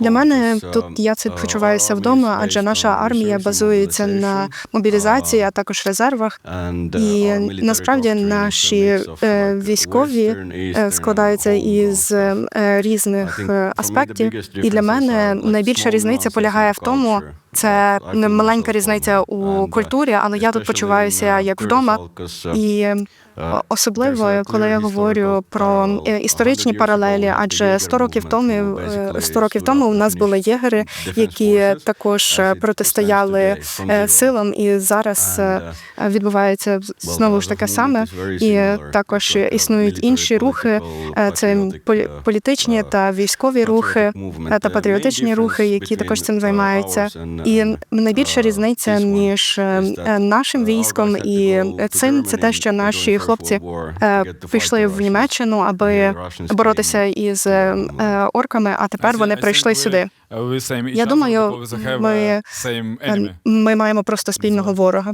Для мене тут я це почуваюся вдома, адже наша армія базується на мобілізації, а також резервах. І насправді наші е, військові е, складаються із е, різних аспектів. І для мене найбільша різниця полягає в тому, це маленька різниця у культурі, але я тут почуваюся як вдома. І особливо, коли я говорю про е, історичні паралелі, адже 100 років тому е, 100 років тому у нас були єгери, які також е, протистояли е, силам, і зараз е, відбувається знову ж таке саме. І також існують інші рухи, е, це полі- політичні та військові рухи е, та патріотичні рухи, які також цим займаються. І найбільша різниця між е, е, нашим військом і цим це те, що наші хлопці е, пішли в Німеччину, аби боротися із е, е, орками, а тепер вони прийшли сюди. Я думаю, ми, Ми маємо просто спільного ворога.